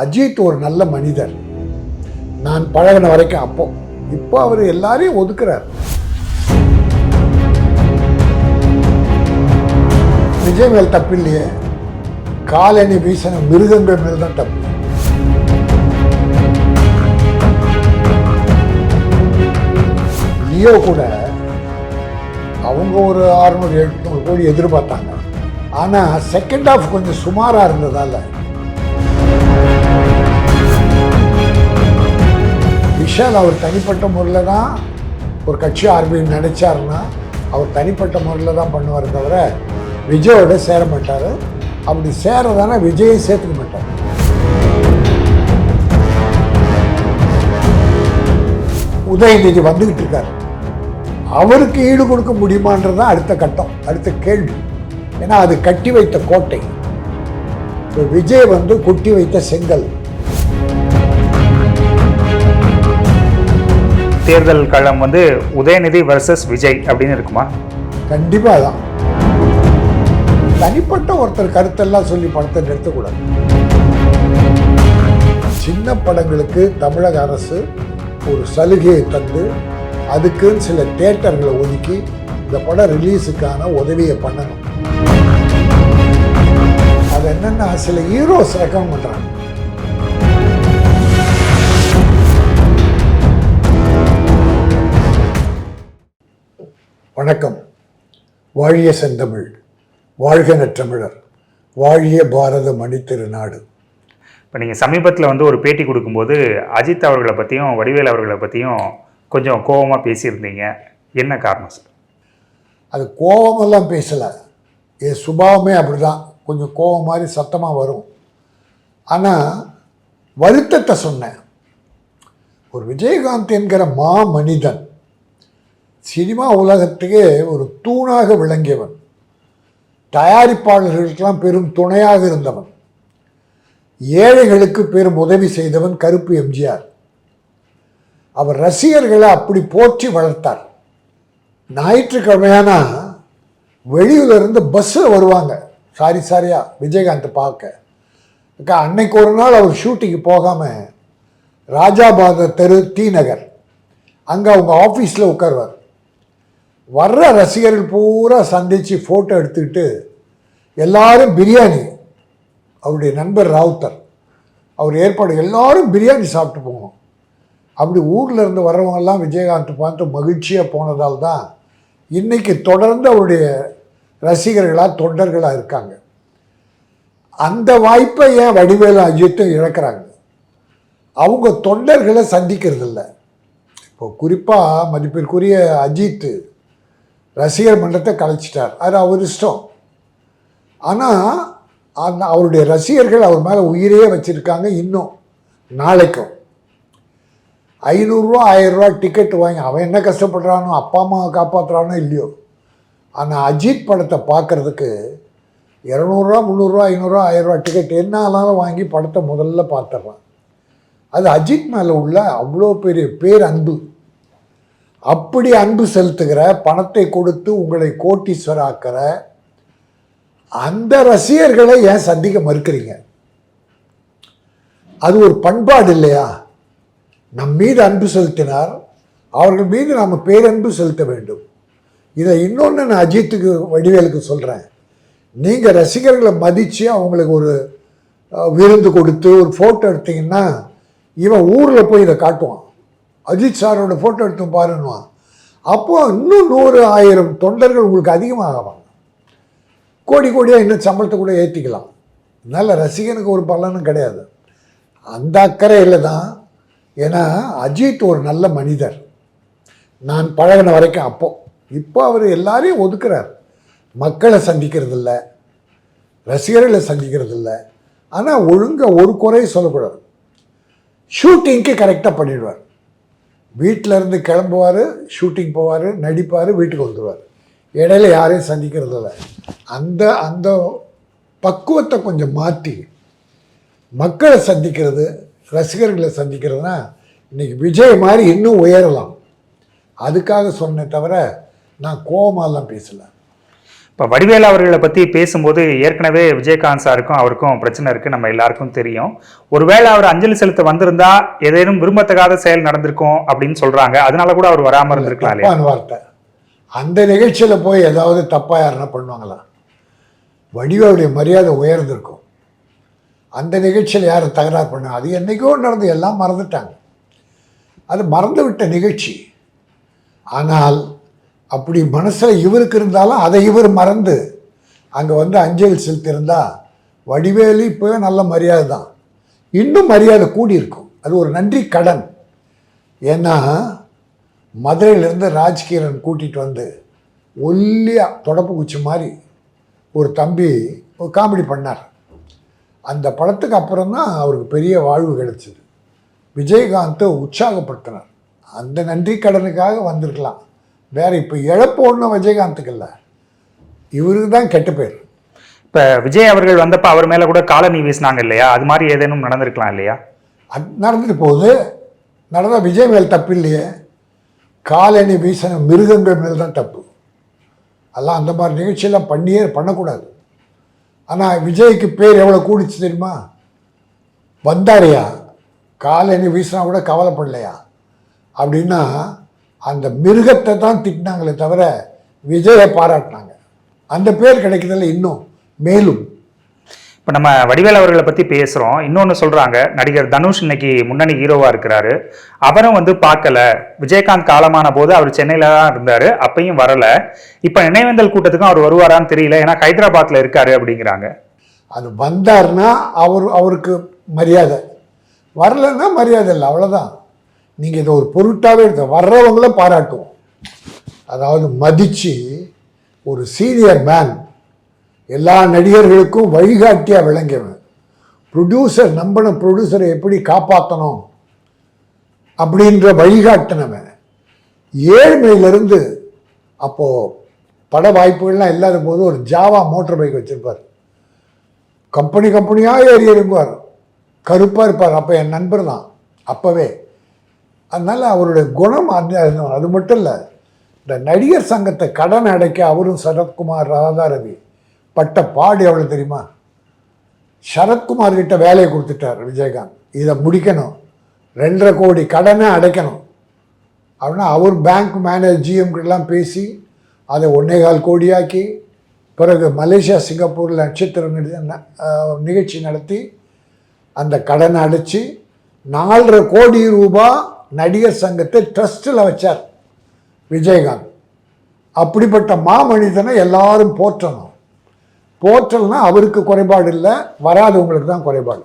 அஜித் ஒரு நல்ல மனிதர். நான் பழகின வரைக்கும் அப்போ. இப்போ அவர் எல்லாரையும் ஒதுக்குறார். விஜய் மேல் தப்பு இல்லையே. காலணி வீசின மிருகங்கள் மேல் தான் தப்பு. லியோ கூட அவங்க ஒரு அறுநூறு எழுநூறு கோடி எதிர்பார்த்தாங்க. ஆனால் செகண்ட் ஹாஃப் கொஞ்சம் சுமாராக இருந்ததால் விஷால் அவர் தனிப்பட்ட முறையில் தான் ஒரு கட்சி ஆரம்பின்னு நினச்சாருன்னா அவர் தனிப்பட்ட முறையில் தான் பண்ணுவார் தவிர விஜயோட சேர மாட்டார். அப்படி சேரதானே விஜயை சேர்த்துக்க மாட்டார். உதயநிதி வந்துக்கிட்டு இருக்கார். அவருக்கு ஈடு கொடுக்க முடியுமான்றது தான் அடுத்த கட்டம் அடுத்த கேள்வி. ஏன்னா அது கட்டி வைத்த கோட்டை. இப்போ விஜய் வந்து குட்டி வைத்த செங்கல். தேர்தல் களம் வந்து உதயநிதி வர்சஸ் விஜய் அப்படின்னு இருக்குமா? கண்டிப்பாக தான் தனிப்பட்ட ஒருத்தர் கருத்தெல்லாம் சொல்லி படத்தை நிறுத்தக்கூடாது. சின்ன படங்களுக்கு தமிழக அரசு ஒரு சலுகையை தந்து அதுக்குன்னு சில தேட்டர்களை ஒதுக்கி இந்த படம் ரிலீஸுக்கான உதவியை பண்ணணும். அது என்னென்னா சில ஹீரோஸ் ரெக்கமெண்ட் பண்ணுறாங்க வணக்கம். வாழிய செந்தமிழ் வாழ்க நற்றமிழர் வாழிய பாரத மணி திருநாடு. இப்போ நீங்கள் சமீபத்தில் வந்து ஒரு பேட்டி கொடுக்கும்போது அஜித் அவர்களை பற்றியும் வடிவேல் அவர்களை பற்றியும் கொஞ்சம் கோபமாக பேசியிருந்தீங்க. என்ன காரணம் சார்? அது கோபமெல்லாம் பேசலை. என் சுபாவமே அப்படிதான். கொஞ்சம் கோபம் மாதிரி சத்தமாக வரும். ஆனால் வருத்தத்தை சொன்னேன். ஒரு விஜயகாந்த் என்கிற மா மனிதன் சினிமா உலகத்துக்கே ஒரு தூணாக விளங்கியவன். தயாரிப்பாளர்களுக்கெல்லாம் பெரும் துணையாக இருந்தவன். ஏழைகளுக்கு பெரும் உதவி செய்தவன் கருப்பு எம்ஜிஆர். அவர் ரசிகர்களை அப்படி போற்றி வளர்த்தார். ஞாயிற்றுக்கிழமையானா வெளியூர்ல இருந்து பஸ்ஸில் வருவாங்க. சாரி சாரியா விஜயகாந்த் பார்க்க. அக்கா அன்னைக்கு ஒரு நாள் அவர் ஷூட்டிங்கு போகாமல் ராஜாபாத தெரு டி நகர். அங்கே அவங்க ஆஃபீஸில் உட்காருவார். வர்ற ரசிகர்கள் பூரா சந்தித்து ஃபோட்டோ எடுத்துக்கிட்டு எல்லாரும் பிரியாணி. அவருடைய நண்பர் ராவுத்தர். அவர் ஏற்பாடு எல்லாரும் பிரியாணி சாப்பிட்டு போவோம் அப்படி ஊரில் இருந்து வர்றவங்கெல்லாம் விஜயகாந்த் பார்த்து மகிழ்ச்சியாக போனதால் தான் இன்றைக்கி தொடர்ந்து அவருடைய ரசிகர்களாக தொண்டர்களாக இருக்காங்க. அந்த வாய்ப்பை ஏன் வடிவேலு அஜித்தும் இழக்கிறாங்க? அவங்க தொண்டர்களை சந்திக்கிறது இல்லை இப்போ குறிப்பாக மதிப்பிற்குரிய அஜித்து ரசிகர் மன்றத்தை கலைச்சிட்டார். அது அவர் இஷ்டம். ஆனால் அந்த அவருடைய ரசிகர்கள் அவர் மேலே உயிரே வச்சுருக்காங்க இன்னும் நாளைக்கும். ஐநூறுரூவா ஆயிரரூவா டிக்கெட் வாங்கி அவன் என்ன கஷ்டப்படுறானோ அப்பா அம்மாவை காப்பாற்றுறானோ இல்லையோ ஆனால் அஜித் படத்தை பார்க்குறதுக்கு இரநூறுவா முந்நூறுரூவா ஐநூறுரூவா ஆயிரரூவா டிக்கெட் என்ன ஆனாலும் வாங்கி படத்தை முதல்ல பார்த்துட்றான் அது அஜித் மேலே உள்ள அவ்வளோ பெரிய பேர் அன்பு அப்படி அன்பு செலுத்துகிற பணத்தை கொடுத்து உங்களை கோட்டீஸ்வராக்கிற அந்த ரசிகர்களை ஏன் சந்திக்க மறுக்கிறீங்க? அது ஒரு பண்பாடு இல்லையா? நம் மீது அன்பு செலுத்தினார் அவர்கள் மீது நாம் பேரன்பு செலுத்த வேண்டும். இதை இன்னொன்று நான் அஜித்துக்கு வடிவேலுக்கு சொல்கிறேன் நீங்கள் ரசிகர்களை மதித்து அவங்களுக்கு ஒரு விருந்து கொடுத்து ஒரு ஃபோட்டோ எடுத்தீங்கன்னா இவன் ஊரில் போய் இதை காட்டுவான். அஜித் சாரோட ஃபோட்டோ எடுத்து பாருன்னுவான். அப்போது இன்னும் நூறு ஆயிரம் தொண்டர்கள் உங்களுக்கு அதிகமாகவாங்க. கோடி கோடியாக இன்னும் சம்பளத்தை கூட ஏற்றிக்கலாம் அதனால் ரசிகனுக்கு ஒரு பலனும் கிடையாது. அந்த அக்கறையில் தான் ஏன்னா அஜித் ஒரு நல்ல மனிதர். நான் பழகின வரைக்கும் அப்போது இப்போ அவர் எல்லாரையும் ஒதுக்குறார். மக்களை சந்திக்கிறது இல்லை ரசிகர்களை சந்திக்கிறது இல்லை ஆனால் ஒழுங்காக ஒரு குறையும் சொல்லக்கூடாது. ஷூட்டிங்க்கு கரெக்டாக பண்ணிடுவார். வீட்டில் இருந்து கிளம்புவார் ஷூட்டிங் போவார் நடிப்பார் வீட்டுக்கு வந்துடுவார் இடையில யாரையும் சந்திக்கிறது இல்லை. அந்த அந்த பக்குவத்தை கொஞ்சம் மாற்றி மக்களை சந்திக்கிறது ரசிகர்களை சந்திக்கிறதுனா இன்றைக்கி விஜய் மாதிரி இன்னும் உயரலாம். அதுக்காக சொன்னே தவிர நான் கோபமாலாம் பேசலை. இப்போ வடிவேல் அவர்களை பற்றி பேசும்போது ஏற்கனவே விஜயகாந்த் சாருக்கும் அவருக்கும் பிரச்சனை இருக்குது நம்ம எல்லாருக்கும் தெரியும். ஒருவேளை அவர் அஞ்சலி செலுத்த வந்திருந்தா ஏதேனும் விரும்பத்தகாத செயல் நடந்திருக்கும் அப்படின்னு சொல்றாங்க. அதனால கூட அவர் வராமல் இருந்திருக்கலாம் வார்த்தை. அந்த நிகழ்ச்சியில் போய் ஏதாவது தப்பாக யாருன்னா பண்ணுவாங்களா? வடிவேலுடைய மரியாதை உயர்ந்திருக்கும். அந்த நிகழ்ச்சியில் யாரும் தகராறு பண்ண? அது என்னைக்கோ நடந்து எல்லாம் மறந்துட்டாங்க. அது மறந்து விட்ட நிகழ்ச்சி. ஆனால் அப்படி மனசில் இவருக்கு இருந்தாலும் அதை இவர் மறந்து அங்கே வந்து அஞ்சலி செலுத்தியிருந்தா வடிவேலு இப்போ நல்ல மரியாதை தான். இன்னும் மரியாதை கூடியிருக்கும் அது ஒரு நன்றி கடன். ஏன்னா மதுரையிலேருந்து ராஜ்கிரண் கூட்டிகிட்டு வந்து ஒல்லியாக தொடப்பு குச்சி மாதிரி ஒரு தம்பி ஒரு காமெடி பண்ணார். அந்த படத்துக்கு அப்புறம் தான் அவருக்கு பெரிய வாழ்வு கிடைச்சிது. விஜயகாந்தை உற்சாகப்படுத்தினார். அந்த நன்றி கடனுக்காக வந்திருக்கலாம். வேற இப்போ இழப்பு ஒன்றும் விஜயகாந்துக்கு இல்லை. இவருக்கு தான் கெட்ட பேர். இப்போ விஜய் அவர்கள் வந்தப்ப அவர் மேல கூட காலனி வீசினாங்க இல்லையா? அது மாதிரி ஏதேனும் நடந்திருக்கலாம் இல்லையா? அது நடந்துட்டு போகுது நடந்தால் விஜய் மேல் தப்பு இல்லையே. காலணி வீசின மிருகங்கள் மேல் தான் தப்பு. அதெல்லாம் அந்த மாதிரி நிகழ்ச்சியெல்லாம் பண்ணியே பண்ணக்கூடாது. ஆனால் விஜய்க்கு பேர் எவ்வளோ கூடிச்சு தெரியுமா? வந்தாரையா? காலணி வீசினா கூட கவலைப்படலையா? அப்படின்னா அந்த மிருகத்தை தான் திட்டினாங்களே தவிர விஜயை பாராட்டினாங்க. அந்த பேர் கிடைக்கிறதில்ல இன்னும் மேலும். இப்போ நம்ம வடிவேல் அவர்களை பற்றி பேசுகிறோம் இன்னொன்று சொல்கிறாங்க நடிகர் தனுஷ் இன்னைக்கு முன்னணி ஹீரோவாக இருக்கிறாரு. அவரும் வந்து பார்க்கல. விஜயகாந்த் காலமான போது அவர் சென்னையில் தான் இருந்தார் அப்பயும் வரல. இப்போ நினைவேந்தல் கூட்டத்துக்கும் அவர் வருவாரான்னு தெரியல ஏன்னா ஹைதராபாத்தில் இருக்காரு அப்படிங்கிறாங்க. அது வந்தார்னா அவர் அவருக்கு மரியாதை. வரலைன்னா மரியாதை இல்லை அவ்வளோதான் நீங்கள் இதை ஒரு பொருட்டாகவே எடுத்த வர்றவங்கள பாராட்டுவோம். அதாவது மதித்து ஒரு சீனியர் மேன் எல்லா நடிகர்களுக்கும் வழிகாட்டியாக விளங்கியவன் ப்ரொடியூசர் நம்பின ப்ரொடியூசரை எப்படி காப்பாற்றணும் அப்படின்ற வழிகாட்டினவன். ஏழ்மையிலிருந்து அப்போது பட வாய்ப்புகள்லாம் இல்லாத போது ஒரு ஜாவா மோட்டர் பைக் வச்சுருப்பார். கம்பெனி கம்பெனியாக ஏறி இருப்பார் கருப்பாக இருப்பார். அப்போ என் நண்பர் தான் அப்போவே. அதனால் அவருடைய குணம் அது அது மட்டும் இல்லை இந்த நடிகர் சங்கத்தை கடன் அடைக்க அவரும் சரத்குமார் ராதாரவி பட்ட பாடு எவ்வளோ தெரியுமா? சரத்குமார் கிட்ட வேலையை கொடுத்துட்டார் விஜயகாந்த். இதை முடிக்கணும். ரெண்டரை கோடி கடனை அடைக்கணும். அப்படின்னா அவர் பேங்க் மேனேஜ் ஜிஎம்கிட்டலாம் பேசி அதை ஒன்னே கால் கோடியாக்கி பிறகு மலேசியா சிங்கப்பூரில் நட்சத்திர நிகழ்ச்சி நடத்தி அந்த கடனை அடைச்சி நாலரை கோடி ரூபாய் நடிகர் சங்கத்தை ட்ரஸ்ட்டில் வச்சார் விஜயகாந்த். அப்படிப்பட்ட மாமனிதனை எல்லாரும் போற்றணும். போற்றல்னா அவருக்கு குறைபாடு இல்லை வராதவங்களுக்கு தான் குறைபாடு.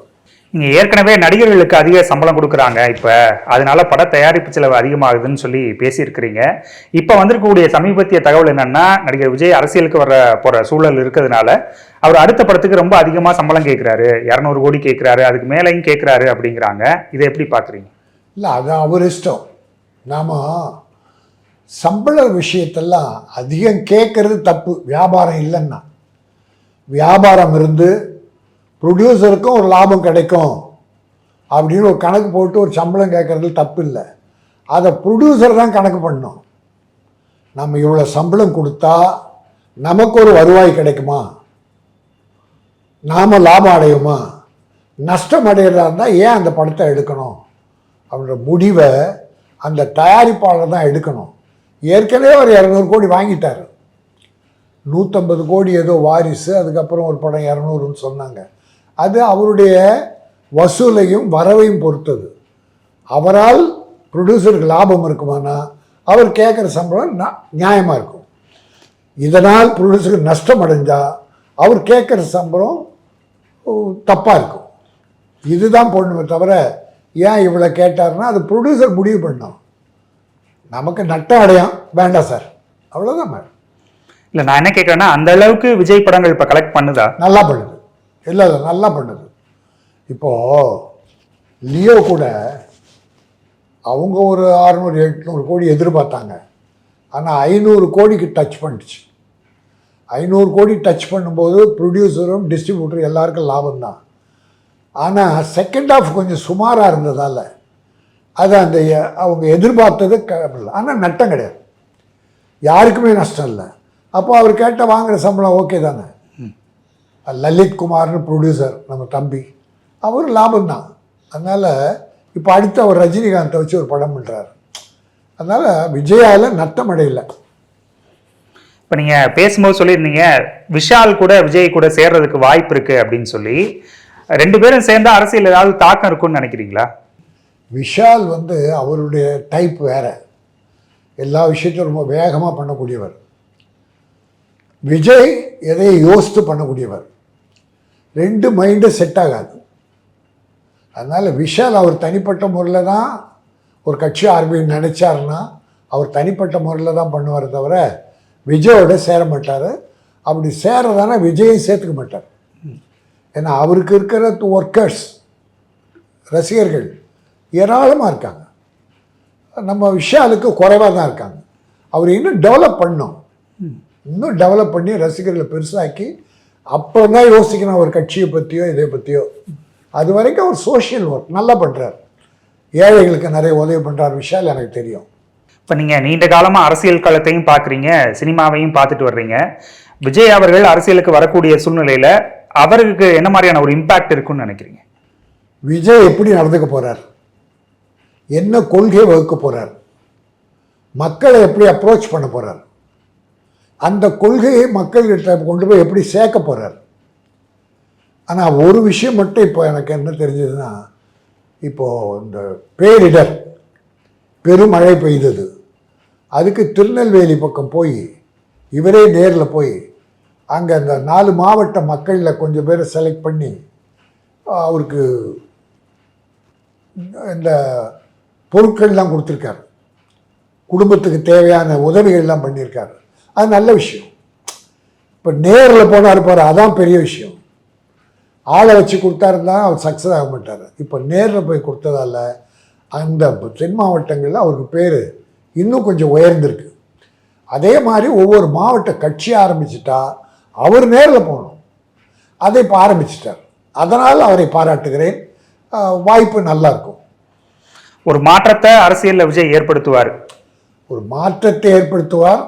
நீங்கள் ஏற்கனவே நடிகர்களுக்கு அதிக சம்பளம் கொடுக்குறாங்க இப்போ. அதனால பட தயாரிப்பு செலவு அதிகமாகுதுன்னு சொல்லி பேசியிருக்கிறீங்க. இப்போ வந்திருக்கக்கூடிய சமீபத்திய தகவல் என்னன்னா நடிகர் விஜய் அரசியலுக்கு வர போகிற சூழல் இருக்கிறதுனால அவர் அடுத்த படத்துக்கு ரொம்ப அதிகமாக சம்பளம் கேட்குறாரு இரநூறு கோடி கேட்குறாரு அதுக்கு மேலேயும் கேட்குறாரு அப்படிங்கிறாங்க. இதை எப்படி பார்க்குறீங்க இல்லை அது அவர் இஷ்டம். நாம் சம்பள விஷயத்தெல்லாம் அதிகம் கேட்கறது தப்பு. வியாபாரம் இல்லைன்னா. வியாபாரம் இருந்து ப்ரொடியூசருக்கும் ஒரு லாபம் கிடைக்கும். அப்படின்னு ஒரு கணக்கு போட்டு ஒரு சம்பளம் கேட்கறது தப்பு இல்லை. அதை ப்ரொடியூசர் தான் கணக்கு பண்ணணும். நம்ம இவ்வளோ சம்பளம் கொடுத்தா நமக்கு ஒரு வருவாய் கிடைக்குமா? நாம் லாபம் அடையுமா? நஷ்டம் அடையிறதா இருந்தால் ஏன் அந்த படத்தை எடுக்கணும்? அப்படின்ற முடிவை அந்த தயாரிப்பாளர் தான் எடுக்கணும். ஏற்கனவே ஒரு இரநூறு கோடி வாங்கிட்டார். நூற்றம்பது கோடி ஏதோ வாரிசு அதுக்கப்புறம் ஒரு படம் இரநூறுன்னு சொன்னாங்க. அது அவருடைய வசூலையும் வரவையும் பொறுத்தது. அவரால் ப்ரொடியூசருக்கு லாபம் இருக்குமானா? அவர் கேட்குற சம்பளம் நியாயமாக இருக்கும். இதனால் ப்ரொடியூசருக்கு நஷ்டம் அடைஞ்சால் அவர் கேட்குற சம்பளம் தப்பாக இருக்கும். இதுதான் போடணுமே தவிர ஏன் இவ்வளோ கேட்டார்னா அது ப்ரொடியூசர் முடிவு பண்ணோம். நமக்கு நட்டம் அடையும். வேண்டாம் சார். அவ்வளோதான் மேடம். இல்லை நான் என்ன கேட்குறேன்னா அந்த அளவுக்கு விஜய் படங்கள் இப்போ கலெக்ட் பண்ணுதா? நல்லா பண்ணுது. இல்லை இல்லை நல்லா பண்ணுது. இப்போது லியோ கூட அவங்க ஒரு அறநூறு எட்நூறு கோடி எதிர்பார்த்தாங்க. ஆனால் ஐநூறு கோடிக்கு டச் பண்ணிடுச்சு. ஐநூறு கோடி டச் பண்ணும்போது ப்ரொடியூசரும் டிஸ்ட்ரிபியூட்டரும் எல்லாருக்கும் லாபம் தான் ஆனால் செகண்ட் ஹாஃப் கொஞ்சம் சுமாராக இருந்ததால் அது அந்த அவங்க எதிர்பார்த்தது ஆனால் நட்டம் கிடையாது. யாருக்குமே நஷ்டம் இல்லை. அப்போ அவர் கேட்ட வாங்குற சம்பளம் ஓகே தானே? லலித் குமார்னு ப்ரொடியூசர் நம்ம தம்பி. அவர் லாபம்தான். அதனால் இப்போ அடுத்து அவர் ரஜினிகாந்தை வச்சு ஒரு படம் பண்ணுறாரு அதனால் விஜயாவில் நட்டம் அடையல. இப்போ நீங்கள் பேசும்போது சொல்லியிருந்தீங்க விஷால் கூட விஜய் கூட சேர்றதுக்கு வாய்ப்பு இருக்கு அப்படின்னு சொல்லி. ரெண்டு பேரும் சேர்ந்தா அரசியல் ஏதாவது தாக்கம் இருக்கும்னு நினைக்கிறீங்களா? விஷால் வந்து அவருடைய டைப் வேற. எல்லா விஷயத்தையும் ரொம்ப வேகமாக பண்ணக்கூடியவர். விஜய் எதையை யோசித்து பண்ணக்கூடியவர். ரெண்டு மைண்டு செட் ஆகாது. அதனால் விஷால் அவர் தனிப்பட்ட முறையில் தான் ஒரு கட்சி ஆரம்பின்னு நினச்சாருன்னா அவர் தனிப்பட்ட முறையில் தான் பண்ணுவார் தவிர விஜயோட சேர மாட்டார். அப்படி சேரதானே விஜயும் சேர்த்துக்க மாட்டார். ஏன்னா அவருக்கு இருக்கிற ஒர்க்கர்ஸ் ரசிகர்கள் ஏராளமாக இருக்காங்க. நம்ம விஷாலுக்கு குறைவாக தான் இருக்காங்க. அவர் இன்னும் டெவலப் பண்ணோம் இன்னும் டெவலப் பண்ணி ரசிகர்களை பெருசாக்கி அப்போ தான் யோசிக்கணும் ஒரு கட்சியை பற்றியோ இதை பற்றியோ அது வரைக்கும் அவர் சோஷியல் ஒர்க் நல்லா பண்ணுறார் ஏழைகளுக்கு நிறைய உதவி பண்ணுறார் விஷால் எனக்கு தெரியும். இப்போ நீங்கள் நீண்ட காலமாக அரசியல் களத்தையும் பார்க்குறீங்க சினிமாவையும் பார்த்துட்டு வர்றீங்க. விஜய் அவர்கள் அரசியலுக்கு வரக்கூடிய சூழ்நிலையில் அவருக்கு என்ன மாதிரியான ஒரு இம்பாக்ட் இருக்கும்னு நினைக்கிறீங்க? விஜய் எப்படி நடந்துக்க போகிறார் என்ன கொள்கையை வகுக்க போகிறார் மக்களை எப்படி அப்ரோச் பண்ண போகிறார் அந்த கொள்கையை மக்கள்கிட்ட கொண்டு போய் எப்படி சேர்க்க போகிறார் ஆனால் ஒரு விஷயம் மட்டும் இப்போ எனக்கு என்ன தெரிஞ்சதுன்னா இப்போது இந்த பேரிடர் பெருமழை பெய்தது. அதுக்கு திருநெல்வேலி பக்கம் போய் இவரே நேரில் போய் அங்கே அந்த நாலு மாவட்ட மக்களில் கொஞ்சம் பேரை செலக்ட் பண்ணி அவருக்கு இந்த பொருட்கள்லாம் கொடுத்துருக்காரு. குடும்பத்துக்கு தேவையான உதவிகள்லாம் பண்ணியிருக்காரு. அது நல்ல விஷயம். இப்போ நேரில் போனார் பாரு அதான் பெரிய விஷயம். ஆளை வச்சு கொடுத்தாருந்தா அவர் சக்ஸஸ் ஆக மாட்டார். இப்போ நேரில் போய் கொடுத்ததால அந்த தென் மாவட்டங்களில் அவருக்கு பேர் இன்னும் கொஞ்சம் உயர்ந்திருக்கு. அதே மாதிரி ஒவ்வொரு மாவட்ட கட்சி ஆரம்பிச்சிட்டா அவர் நேரில் போகணும். அதை இப்போ ஆரம்பிச்சிட்டார். அதனால் அவரை பாராட்டுகிறேன். வாய்ப்பு நல்லா இருக்கும். ஒரு மாற்றத்தை அரசியலில் விஜய் ஏற்படுத்துவார். ஒரு மாற்றத்தை ஏற்படுத்துவார்.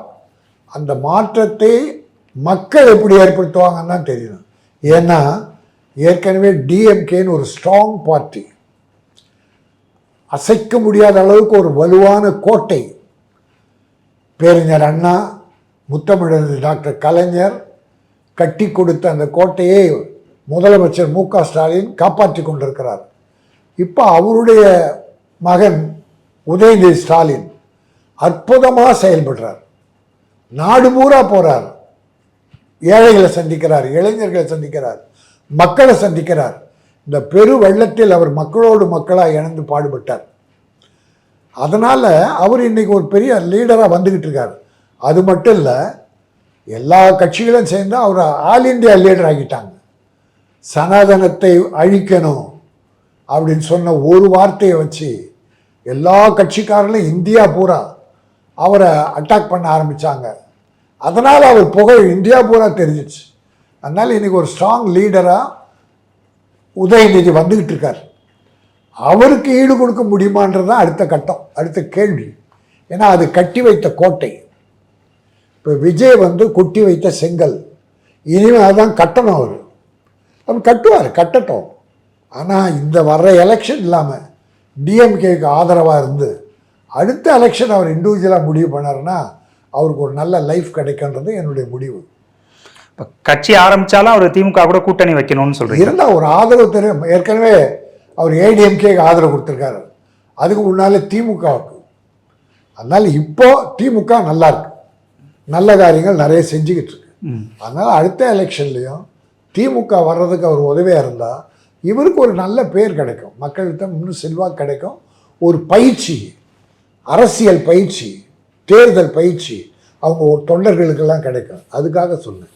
அந்த மாற்றத்தை மக்கள் எப்படி ஏற்படுத்துவாங்கன்னு தான் தெரியும் ஏன்னா ஏற்கனவே டிஎம்கேன்னு ஒரு ஸ்ட்ராங் பார்ட்டி அசைக்க முடியாத அளவுக்கு ஒரு வலுவான கோட்டை. பேரறிஞர் அண்ணா முத்தமிழர் டாக்டர் கலைஞர் கட்டி கொடுத்த அந்த கோட்டையை முதலமைச்சர் மு க ஸ்டாலின் காப்பாற்றி கொண்டிருக்கிறார். இப்போ அவருடைய மகன் உதயநிதி ஸ்டாலின் அற்புதமாக செயல்படுறார். நாடு பூரா போகிறார் ஏழைகளை சந்திக்கிறார் இளைஞர்களை சந்திக்கிறார் மக்களை சந்திக்கிறார். இந்த பெரு வெள்ளத்தில் அவர் மக்களோடு மக்களாக இணைந்து பாடுபட்டார். அதனால் அவர் இன்றைக்கி ஒரு பெரிய லீடராக வந்துக்கிட்டு இருக்கார். அது மட்டும் இல்லை எல்லா கட்சிகளும் சேர்ந்து அவர் ஆல் இந்தியா லீடர் ஆகிட்டாங்க சனாதனத்தை அழிக்கணும் அப்படின்னு சொன்ன ஒரு வார்த்தையை வச்சு எல்லா கட்சிக்காரர்களும் இந்தியா பூரா அவரை அட்டாக் பண்ண ஆரம்பித்தாங்க அதனால் அவர் புகழ் இந்தியா பூரா தெரிஞ்சிச்சு. அதனால் இன்றைக்கி ஒரு ஸ்ட்ராங் லீடராக உதயநிதி வந்துக்கிட்டு இருக்கார். அவருக்கு ஈடு கொடுக்க முடியுமான்றது தான் அடுத்த கட்டம் அடுத்த கேள்வி. ஏன்னா அது கட்டி வைத்த கோட்டை. இப்போ விஜய் வந்து கொட்டி வைத்த செங்கல். இனிமேல் அதான் கட்டணும் அவர். அவர் கட்டுவார் கட்டட்டும். ஆனால் இந்த வர்ற எலெக்ஷன் இல்லாமல் டிஎம்கேக்கு ஆதரவாக இருந்து அடுத்த எலெக்ஷன் அவர் இண்டிவிஜுவலாக முடிவு பண்ணாருன்னா அவருக்கு ஒரு நல்ல லைஃப் கிடைக்குன்றது என்னுடைய முடிவு. இப்போ கட்சி ஆரம்பிச்சாலும் அவர் திமுக கூட கூட்டணி வைக்கணும்னு சொல்றீங்க. இருந்தால் ஒரு ஆதரவு தெரியும் ஏற்கனவே அவர் ஏடிஎம்கேக்கு ஆதரவு கொடுத்துருக்காரு. அதுக்கு முன்னாலே திமுகவுக்கு. அதனால் இப்போ திமுக நல்லா இருக்கு. நல்ல காரியங்கள் நிறைய செஞ்சுக்கிட்டு இருக்கு. அதனால் அடுத்த எலெக்ஷன்லேயும் திமுக வர்றதுக்கு அவர் உதவியாக இருந்தால் இவருக்கு ஒரு நல்ல பேர் கிடைக்கும். மக்கள்கிட்ட இன்னும் செல்வாக்கு கிடைக்கும். ஒரு பயிற்சி அரசியல் பயிற்சி தேர்தல் பயிற்சி அவங்க தொண்டர்களுக்கெல்லாம் கிடைக்கும். அதுக்காக சொன்னேன்.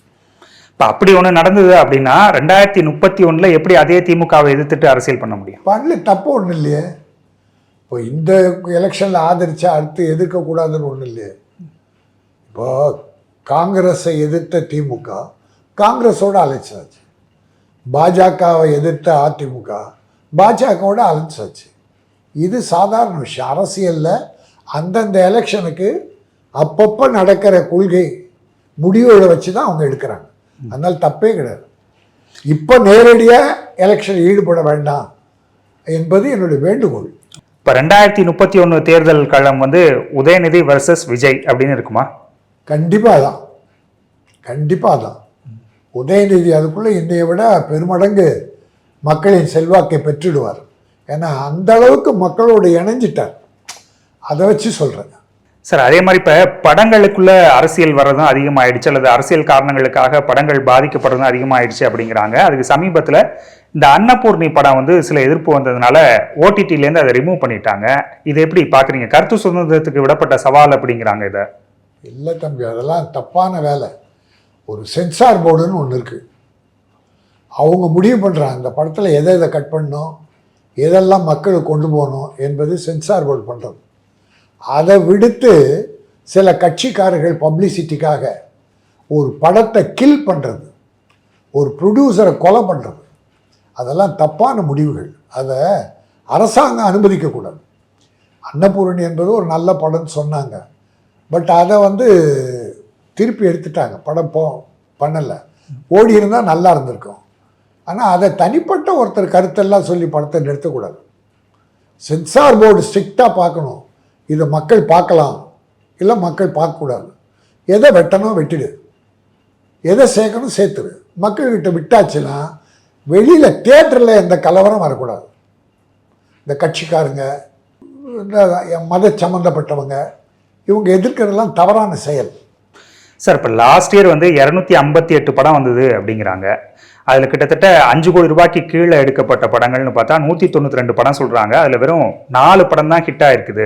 இப்போ அப்படி ஒன்று நடந்தது அப்படின்னா ரெண்டாயிரத்தி முப்பத்தி ஒண்ணுல எப்படி அதே திமுகவை எதிர்த்துட்டு அரசியல் பண்ண முடியும்? பண்ணல தப்பு ஒன்றும் இல்லையே. இப்போ இந்த எலெக்ஷனில் ஆதரிச்சா அடுத்து எதிர்க்கக்கூடாதுன்னு ஒன்றும் இல்லையே. இப்போ காங்கிரஸை எதிர்த்த திமுக காங்கிரஸோட அலைச்சாச்சு. பாஜகவை எதிர்த்த அதிமுக பாஜகவோட அலைச்சாச்சு. இது சாதாரண விஷயம். அரசியலில் அந்தந்த எலெக்ஷனுக்கு அப்பப்போ நடக்கிற கொள்கை முடிவுகளை வச்சு தான் அவங்க எடுக்கிறாங்க. அதனால் தப்பே கிடையாது. இப்போ நேரடியாக எலெக்ஷன் ஈடுபட வேண்டாம் என்பது என்னுடைய வேண்டுகோள். இப்போ ரெண்டாயிரத்தி முப்பத்தி ஒன்று தேர்தல் களம் வந்து உதயநிதி வர்சஸ் விஜய் அப்படின்னு இருக்குமா? கண்டிப்பாக தான் கண்டிப்பாக தான் உதயநிதி அதுக்குள்ளே என்னையை விட பெருமடங்கு மக்களின் செல்வாக்கை பெற்றுடுவார். ஏன்னா அந்த அளவுக்கு மக்களோடு இணைஞ்சிட்டார். அதை வச்சு சொல்கிறேன் சார் அதே மாதிரி இப்போ படங்களுக்குள்ள அரசியல் வர்றதும் அதிகமாகிடுச்சு அல்லது அரசியல் காரணங்களுக்காக படங்கள் பாதிக்கப்படுறதும் அதிகமாகிடுச்சு அப்படிங்கிறாங்க. அதுக்கு சமீபத்தில் இந்த அன்னபூர்ணி படம் வந்து சில எதிர்ப்பு வந்ததுனால ஓடிடிலேருந்து அதை ரிமூவ் பண்ணிட்டாங்க. இதை எப்படி பார்க்குறீங்க கருத்து சுதந்திரத்துக்கு விடப்பட்ட சவால் அப்படிங்கிறாங்க இதை. இல்லை தம்பி அதெல்லாம் தப்பான வேலை. ஒரு சென்சார் போர்டுன்னு ஒன்று இருக்குது அவங்க முடிவு பண்ணுறாங்க இந்த படத்தில் எதை எதை கட் பண்ணணும் எதெல்லாம் மக்களுக்கு கொண்டு போகணும் என்பது சென்சார் போர்டு பண்ணுறது அதை விடுத்து சில கட்சிக்காரர்கள் பப்ளிசிட்டிக்காக ஒரு படத்தை கில் பண்ணுறது ஒரு ப்ரொடியூசரை கொலை பண்ணுறது அதெல்லாம் தப்பான முடிவுகள். அதை அரசாங்கம் அனுமதிக்கக்கூடாது. அன்னபூரணி என்பது ஒரு நல்ல படம்னு சொன்னாங்க. பட் அதை வந்து திருப்பி எடுத்துட்டாங்க. படம் போ பண்ணலை. ஓடி இருந்தால் நல்லா இருந்திருக்கும். ஆனால் அதை தனிப்பட்ட ஒருத்தர் கருத்தெல்லாம் சொல்லி படத்தை நிறுத்தக்கூடாது. சென்சார் போர்டு ஸ்ட்ரிக்டாக பார்க்கணும். இதை மக்கள் பார்க்கலாம். இல்லை மக்கள் பார்க்கக்கூடாது. எதை வெட்டணும் வெட்டிடு. எதை சேர்க்கணும் சேர்த்துடு. மக்கள்கிட்ட விட்டாச்சுன்னா வெளியில் தேட்டரில் எந்த கலவரம் வரக்கூடாது. இந்த கட்சிக்காரங்க இந்த மத சம்மந்தப்பட்டவங்க இவங்க எதிர்க்கிறதெல்லாம் தவறான செயல். சார் இப்போ லாஸ்ட் இயர் வந்து இரநூத்தி ஐம்பத்தி எட்டு படம் வந்தது அப்படிங்கிறாங்க. அதில் கிட்டத்தட்ட அஞ்சு கோடி ரூபாய்க்கு கீழே எடுக்கப்பட்ட படங்கள்னு பார்த்தா நூற்றி தொண்ணூற்றி ரெண்டு படம் சொல்கிறாங்க அதில் வெறும் நாலு படம் தான் ஹிட் ஆயிருக்குது.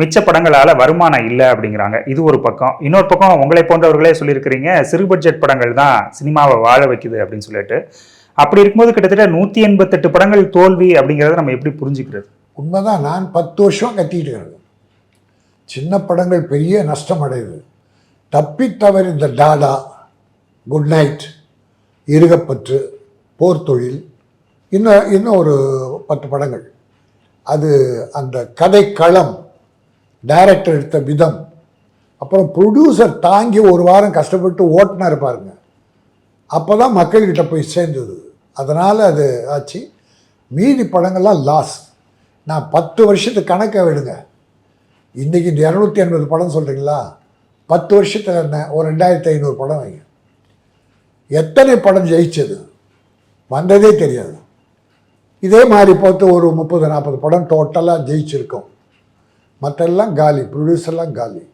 மிச்ச படங்களால் வருமானம் இல்லை அப்படிங்கிறாங்க. இது ஒரு பக்கம். இன்னொரு பக்கம் உங்களை போன்றவர்களே சொல்லியிருக்கிறீங்க சிறு பட்ஜெட் படங்கள் தான் சினிமாவை வாழ வைக்குது அப்படின்னு சொல்லிட்டு. அப்படி இருக்கும்போது கிட்டத்தட்ட நூற்றி எண்பத்தெட்டு படங்கள் தோல்வி அப்படிங்கிறத நம்ம எப்படி புரிஞ்சுக்கிறது? உண்மைதான் நான் பத்து வருஷம் கத்திட்டு இருக்கிறது. சின்ன படங்கள் பெரிய நஷ்டம் அடையுது. தப்பித்தவர் இந்த டாடா குட் நைட் இருகப்பற்று போர்த்தொழில் இன்னும் இன்னும் ஒரு பத்து படங்கள். அது அந்த கதைக்களம் டைரக்டர் எடுத்த விதம். அப்புறம் ப்ரொடியூசர் தாங்கி ஒரு வாரம் கஷ்டப்பட்டு ஓட்டுனார் பாருங்க. அப்போ தான் மக்கள்கிட்ட போய் சேர்ந்தது. அதனால் அது ஆச்சு. மீதி படங்கள்லாம் லாஸ் நான் பத்து வருஷத்துக்கு கணக்கை விடுங்க. இன்றைக்கி இந்த இரநூத்தி எண்பது படம் சொல்கிறீங்களா பத்து வருஷத்தில் என்ன? ஒரு ரெண்டாயிரத்தி ஐநூறு படம் வைங்க. எத்தனை படம் ஜெயிச்சது? வந்ததே தெரியாது. இதே மாதிரி பார்த்து ஒரு முப்பது நாற்பது படம் டோட்டலாக ஜெயிச்சிருக்கோம். மற்றெல்லாம் காலி ப்ரொடியூசர்லாம் காலி.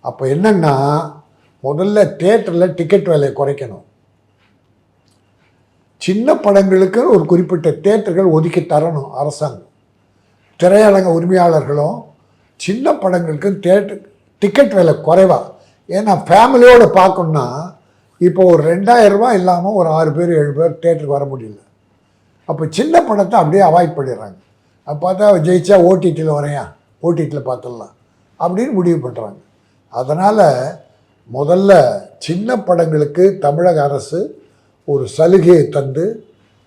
அப்போ என்னென்னா முதல்ல தேட்டரில் டிக்கெட் விலையை குறைக்கணும். சின்ன படங்களுக்கு ஒரு குறிப்பிட்ட தேட்டர்கள் ஒதுக்கி தரணும் அரசாங்கம். திரையரங்க உரிமையாளர்களும் சின்ன படங்களுக்கு தேட்டர் டிக்கெட் விலை குறைவா? ஏன்னா ஃபேமிலியோடு பார்க்கணுன்னா இப்போ ஒரு ரெண்டாயிரரூபா இல்லாமல் ஒரு ஆறு பேர் ஏழு பேர் தேட்டருக்கு வர முடியல. அப்போ சின்ன படத்தை அப்படியே அவாய்ட் பண்ணிடுறாங்க. அப்போ பார்த்தா ஜெயிச்சா ஓடிடியில் வரையா? ஓடிடியில் பார்த்துடலாம். அப்படின்னு முடிவு பண்ணுறாங்க அதனால் முதல்ல சின்ன படங்களுக்கு தமிழக அரசு ஒரு சலுகையை தந்து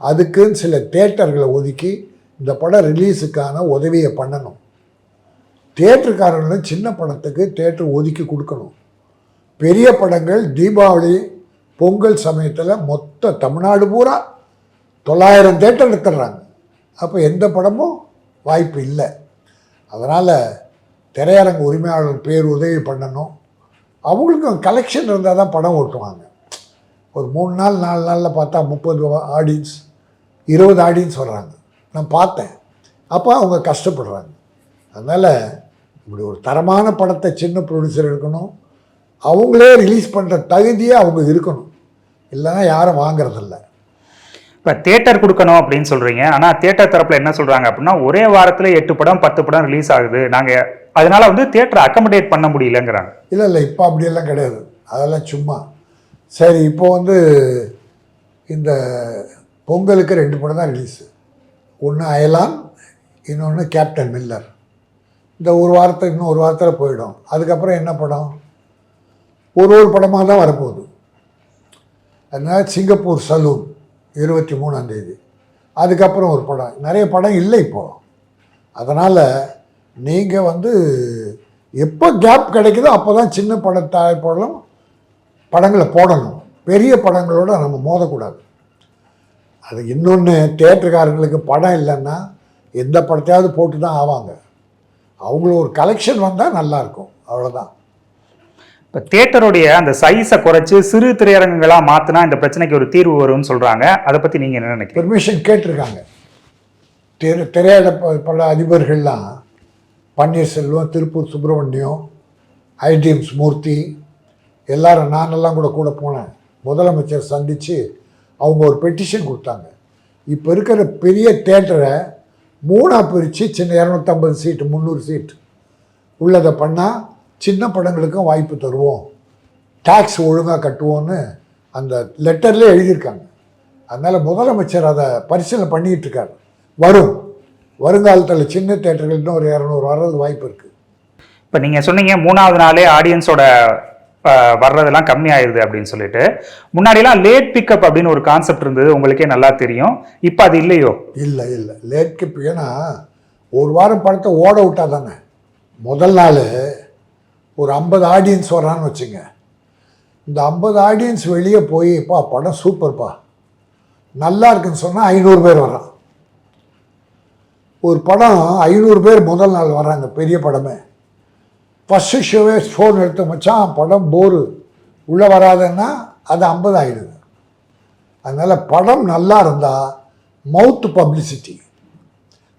அதுக்குன்னு சில தேட்டர்களை ஒதுக்கி இந்த படம் ரிலீஸுக்கான உதவியை பண்ணணும். தேட்டருக்காரர்களும் சின்ன படத்துக்கு தேட்டர் ஒதுக்கி கொடுக்கணும். பெரிய படங்கள் தீபாவளி பொங்கல் சமயத்தில் மொத்த தமிழ்நாடு பூரா தொள்ளாயிரம் தேட்டர் எடுத்துடுறாங்க. அப்போ எந்த படமும் வாய்ப்பு இல்லை. அதனால் திரையரங்கு உரிமையாளர் பேர் உதவி பண்ணணும். அவங்களுக்கும் கலெக்ஷன் இருந்தால் தான் படம் ஓட்டுவாங்க. ஒரு மூணு நாள் நாலு நாளில் பார்த்தா முப்பது ஆடியன்ஸ் இருபது ஆடியன்ஸ் வர்றாங்க. நான் பார்த்தேன். அப்போ அவங்க கஷ்டப்படுறாங்க. அதனால் இப்படி ஒரு தரமான படத்தை சின்ன ப்ரொடியூசர் எடுக்கணும். அவங்களே ரிலீஸ் பண்ணுற தகுதியே அவங்க இருக்கணும். இல்லைன்னா யாரும் வாங்குறதில்ல. இப்போ தேட்டர் கொடுக்கணும் அப்படின்னு சொல்றீங்க. ஆனால் தேட்டர் தரப்புல என்ன சொல்றாங்க அப்படின்னா ஒரே வாரத்தில் எட்டு படம் பத்து படம் ரிலீஸ் ஆகுது. நாங்கள் அதனால வந்து தேட்டரை அக்கமடேட் பண்ண முடியலங்கிறாங்க. இல்லை இல்லை இப்போ அப்படியெல்லாம் கிடையாது. அதெல்லாம் சும்மா. சரி இப்போ வந்து இந்த பொங்கலுக்கு ரெண்டு படம் தான் ரிலீஸு ஒன்று அயலான் இன்னொன்று கேப்டன் மில்லர் இந்த ஒரு வாரத்தை இன்னும் ஒரு வாரத்தில் போயிடும். அதுக்கப்புறம் என்ன படம்? ஒரு ஒரு படமாக தான் வரப்போகுது. அதனால் சிங்கப்பூர் சலூன் இருபத்தி மூணாந்தேதி அதுக்கப்புறம் ஒரு படம். நிறைய படம் இல்லை இப்போது அதனால் நீங்கள் வந்து எப்போ கேப் கிடைக்குதோ அப்போ தான் சின்ன படம் படங்களை போடணும். பெரிய படங்களோட நம்ம மோதக்கூடாது. அது இன்னொன்று தேட்டருக்காரங்களுக்கு படம் இல்லைன்னா எந்த படத்தையாவது போட்டு தான் ஆவாங்க. அவங்களுக்கு ஒரு கலெக்ஷன் வந்தால் நல்லாயிருக்கும். அவ்வளோதான் இப்போ தேட்டருடைய அந்த சைஸை குறைச்சு சிறு திரையரங்குகளா மாத்தினா இந்த பிரச்சனைக்கு ஒரு தீர்வு வரும்னு சொல்றாங்க. அதை பத்தி நீங்க என்ன நினைக்கிறீங்க? பெர்மிஷன் கேட்டிருக்காங்க. திரை திரையிட பல அதிபர்கள்லாம் பன்னீர்செல்வம் திருப்பூர் சுப்பிரமணியம் ஐடிஎம்ஸ் மூர்த்தி எல்லாரும் நானெல்லாம் கூட கூட போனேன். முதலமைச்சர் சந்தித்து அவங்க ஒரு பெட்டிஷன் கொடுத்தாங்க. இப்போ இருக்கிற பெரிய தேட்டரை மூணாக பிரித்து சின்ன இரநூத்தம்பது சீட்டு முந்நூறு சீட் உள்ளதை பண்ணால் சின்ன படங்களுக்கும் வாய்ப்பு தருவோம். டேக்ஸ் ஒழுங்காக கட்டுவோன்னு அந்த லெட்டர்லேயே எழுதியிருக்காங்க. அதனால் முதலமைச்சர் அதை பரிசீலனை பண்ணிகிட்ருக்கார். வரும். வருங்காலத்தில் சின்ன தேட்டர்கள் இன்னும் ஒரு இரநூறு வர்றது வாய்ப்பு இருக்குது இப்போ நீங்கள் சொன்னீங்க மூணாவது நாளே ஆடியன்ஸோட வர்றதெல்லாம் கம்மி ஆயிடுது அப்படின்னு சொல்லிட்டு. முன்னாடிலாம் லேட் பிக்கப் அப்படின்னு ஒரு கான்செப்ட் இருந்தது உங்களுக்கே நல்லா தெரியும். இப்போ அது இல்லையோ? இல்லை இல்லை. லேட் கிப் ஏன்னா ஒரு வாரம் படத்தை ஓட விட்டா தானே முதல் நாள் ஒரு ஐம்பது ஆடியன்ஸ் வரான்னு வச்சுங்க. இந்த ஐம்பது ஆடியன்ஸ் வெளியே போய் பா படம் சூப்பர்ப்பா. நல்லா இருக்குன்னு சொன்னால் ஐநூறு பேர் வரான் ஒரு படம் ஐநூறு பேர் முதல் நாள் வராங்க பெரிய படமே. ஃபஸ்ட்டு ஷோவே ஃபோன் எடுத்து மச்சான் படம் போரு. உள்ளே வராதுன்னா அது ஐம்பது ஆயிடுது. அதனால் படம் நல்லா இருந்தால் மவுத் பப்ளிசிட்டி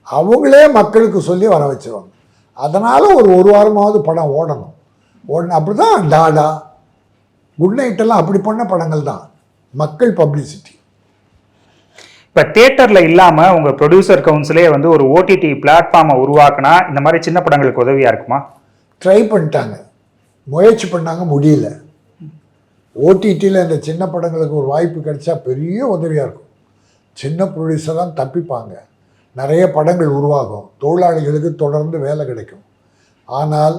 அவங்களே மக்களுக்கு சொல்லி வர வச்சிருவாங்க. அதனால் ஒரு ஒரு வாரமாவது படம் ஓடணும். ஓடணும் அப்படி தான் டாடா குட் நைட்டெல்லாம் அப்படி பண்ண படங்கள் தான். மக்கள் பப்ளிசிட்டி இப்போ தேட்டரில் இல்லாமல் உங்கள் ப்ரொடியூசர் கவுன்சிலே வந்து ஒரு ஓடிடி பிளாட்ஃபார்மை உருவாக்குனா இந்த மாதிரி சின்ன படங்களுக்கு உதவியாக இருக்குமா? ட்ரை பண்ணிட்டாங்க. முயற்சி பண்ணாங்க முடியல. ஓடிடியில் இந்த சின்ன படங்களுக்கு ஒரு வாய்ப்பு கிடைச்சா பெரிய உதவியாக இருக்கும். சின்ன ப்ரொடியூசர் தான் தப்பிப்பாங்க. நிறைய படங்கள் உருவாகும். தொழிலாளிகளுக்கு தொடர்ந்து வேலை கிடைக்கும். ஆனால்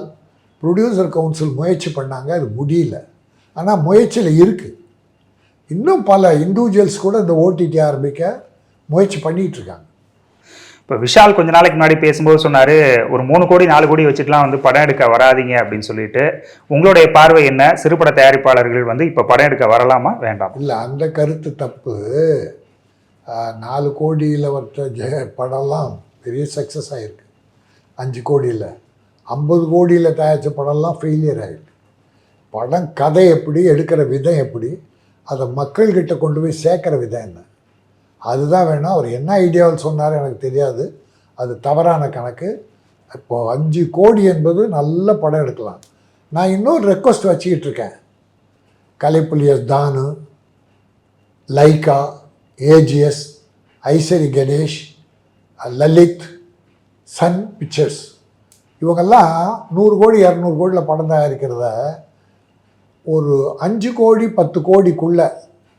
ப்ரொடியூசர் கவுன்சில் முயற்சி பண்ணாங்க அது முடியல. ஆனால் முயற்சியில் இருக்குது இன்னும் பல இண்டிவிஜுவல்ஸ் கூட இந்த ஓடிடி ஆரம்பிக்க முயற்சி பண்ணிகிட்ருக்காங்க இப்போ விஷால் கொஞ்ச நாளைக்கு முன்னாடி பேசும்போது சொன்னார் ஒரு மூணு கோடி நாலு கோடி வச்சுட்டுலாம் வந்து படம் எடுக்க வராதீங்க அப்படின்னு சொல்லிட்டு. உங்களுடைய பார்வை என்ன? சிறுபட தயாரிப்பாளர்கள் வந்து இப்போ படம் எடுக்க வரலாமா வேண்டாம்? இல்லை அந்த கருத்து தப்பு. நாலு கோடியில் வர்ற ஜெ படம்லாம் பெரிய சக்ஸஸ் ஆகிருக்கு அஞ்சு கோடியில். ஐம்பது கோடியில் தயாரித்த படம்லாம் ஃபெயிலியர் ஆகிருக்கு படம் கதை எப்படி எடுக்கிற விதம் எப்படி அதை மக்கள்கிட்ட கொண்டு போய் சேர்க்குற விதம் என்ன? அதுதான் வேணும். அவர் என்ன ஐடியாவில் சொன்னார் எனக்கு தெரியாது. அது தவறான கணக்கு. இப்போது அஞ்சு கோடி என்பது நல்ல படம் எடுக்கலாம். நான் இன்னொரு ரெக்வஸ்ட் வச்சுக்கிட்டு இருக்கேன். கலைப்புலியஸ் Thanu Lyca AGS Ishari Ganesh Lalit Sun pictures. இவங்கெல்லாம் நூறு கோடி இரநூறு கோடியில் படம் தயாரிக்கிறத ஒரு அஞ்சு கோடி பத்து கோடிக்குள்ளே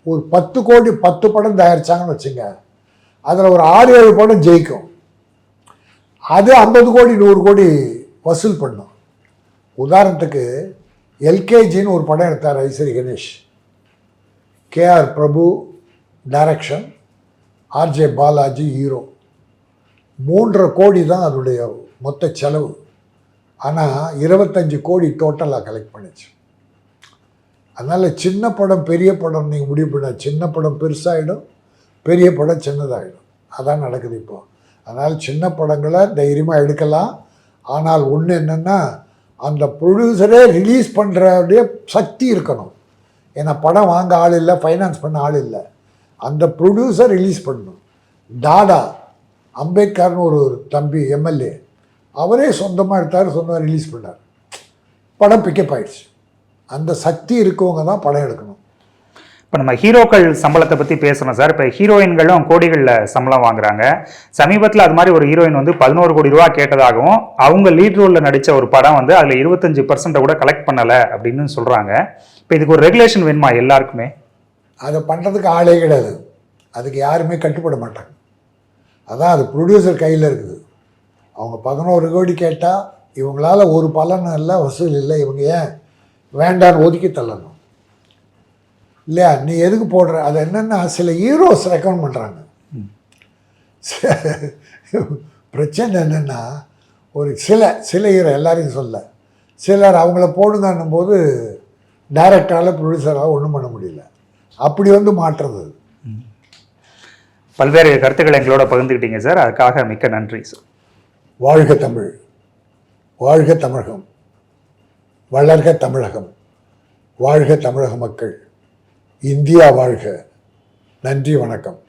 ஒரு பத்து கோடி பத்து படம் தயாரிச்சாங்கன்னு வச்சுங்க. அதில் ஒரு ஆறு ஏழு படம் ஜெயிக்கும். அது ஐம்பது கோடி நூறு கோடி வசூல் பண்ணும். உதாரணத்துக்கு எல்கேஜின்னு ஒரு படம் எடுத்தார் Ishari Ganesh. KR Prabhu direction RJ Balaji hero மூன்றரை கோடி தான் அதனுடைய மொத்த செலவு. ஆனால் இருபத்தஞ்சி கோடி டோட்டலாக கலெக்ட் பண்ணிச்சு. அதனால் சின்ன படம் பெரிய படம் நீங்கள் முடிவு பண்ண சின்ன படம் பெருசாகிடும் பெரிய படம் சின்னதாகிடும் அதான் நடக்குது இப்போ. அதனால் சின்ன படங்களை தைரியமாக எடுக்கலாம். ஆனால் ஒன்று என்னென்னா அந்த ப்ரொடியூசரே ரிலீஸ் பண்ணுறடைய சக்தி இருக்கணும். ஏன்னா படம் வாங்க ஆள் இல்லை ஃபைனான்ஸ் பண்ண ஆள் இல்லை. அந்த ப்ரொடியூசர் ரிலீஸ் பண்ணணும். டாடா அம்பேத்கர்னு ஒரு தம்பி எம்எல்ஏ அவரே சொந்தமாக எடுத்தார் சொந்தமாக ரிலீஸ் பண்ணார். படம் பிக்கப் ஆயிடுச்சு. அந்த சக்தி இருக்கவங்க தான் படம் எடுக்கணும். இப்போ நம்ம ஹீரோக்கள் சம்பளத்தை பற்றி பேசுகிறோம் சார். இப்போ ஹீரோயின்களும் கோடிகளில் சம்பளம் வாங்குறாங்க. சமீபத்தில் அது மாதிரி ஒரு ஹீரோயின் வந்து பதினோரு கோடி ரூபா கேட்டதாகவும் அவங்க லீட் ரோலில் நடித்த ஒரு படம் வந்து அதில் இருபத்தஞ்சு பர்சன்ட்டை கூட கலெக்ட் பண்ணலை அப்படின்னு சொல்கிறாங்க இப்போ இதுக்கு ஒரு ரெகுலேஷன் வேணுமா எல்லாருக்குமே? அதை பண்ணுறதுக்கு ஆளே கிடையாது. அதுக்கு யாருமே கட்டுப்பட மாட்டாங்க. அதான் அது ப்ரொடியூசர் கையில் இருக்குது. அவங்க பதினோரு கோடி கேட்டால் இவங்களால ஒரு பலன் இல்லை வசூல் இல்லை. இவங்க ஏன் வேண்டான்னு ஒதுக்கி தள்ளணும். இல்லையா? நீ எதுக்கு போடுற? அது என்னென்னா சில ஹீரோஸ் ரெக்கமெண்ட் பண்ணுறாங்க பிரச்சனை என்னென்னா ஒரு சில சில ஹீரோ எல்லாரையும் சொல்ல. சிலர் அவங்கள போடுங்கன்னும் போது டைரக்டரால் ப்ரொடியூசரால் ஒன்றும் பண்ண முடியல. அப்படி வந்து மாற்றுறது. பல்வேறு கருத்துக்களை எங்களோட பகிர்ந்துக்கிட்டீங்க சார். அதுக்காக மிக்க நன்றி சார். வாழ்க தமிழ். வாழ்க தமிழகம். வளர்க தமிழகம் வாழ்க தமிழக மக்கள். இந்தியா வாழ்க. நன்றி வணக்கம்.